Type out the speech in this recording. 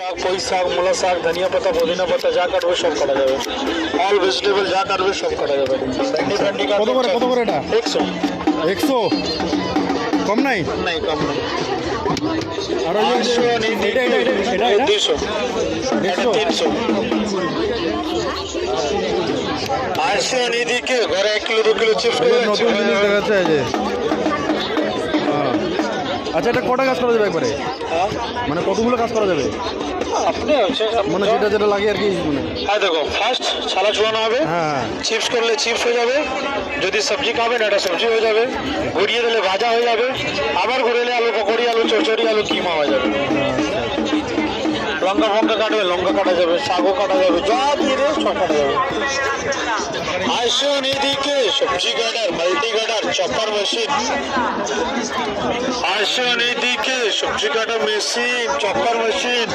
শাক শাক মূলা শাক ধনিয়া পাতা পুদিনা পাতা যা কাটবে সব কাটা যাবে অল ভেজিটেবল যা কাটবে সব কাটা যাবে কত করে কত করে এটা একশো একশো কম নাই নাই কম নেই আর ওই যে- আটশো এটা এটা এটা এটা এটা তিনশো আটশো নিদিকে ঘরে এক কিলো দু কিলো চিপস নতুন জিনিস দেখাচ্ছে যে। আচ্ছা এটা কটা কাজ করা যাবে একবারে? মানে কতগুলো কাজ করা যাবে? আপনি মানে যেটা যেটা লাগে আর কি মানে। হ্যাঁ দেখো ফার্স্ট ছালা চুয়ানো হবে। হ্যাঁ। হ্যাঁ চিপস করলে চিপস হয়ে যাবে। যদি সবজি খাবেন এটা সবজি হয়ে যাবে। ঘুরিয়ে দিলে ভাজা হয়ে যাবে। আবার ঘুরিয়ে আলু পকোড়ি আলু চচড়ি আলু কিমা হয়ে যাবে। লঙ্কা ফঙ্কা কাটবে লঙ্কা কাটা যাবে শাকও কাটা যাবে যা দিয়ে দেবে সব কাটা যাবে। আসুন এদিকে সবজি কাটার মাল্টি কাটার চপার মেশিন আসুন এদিকে। সবজি কাটা মেশিন চপার মেশিন।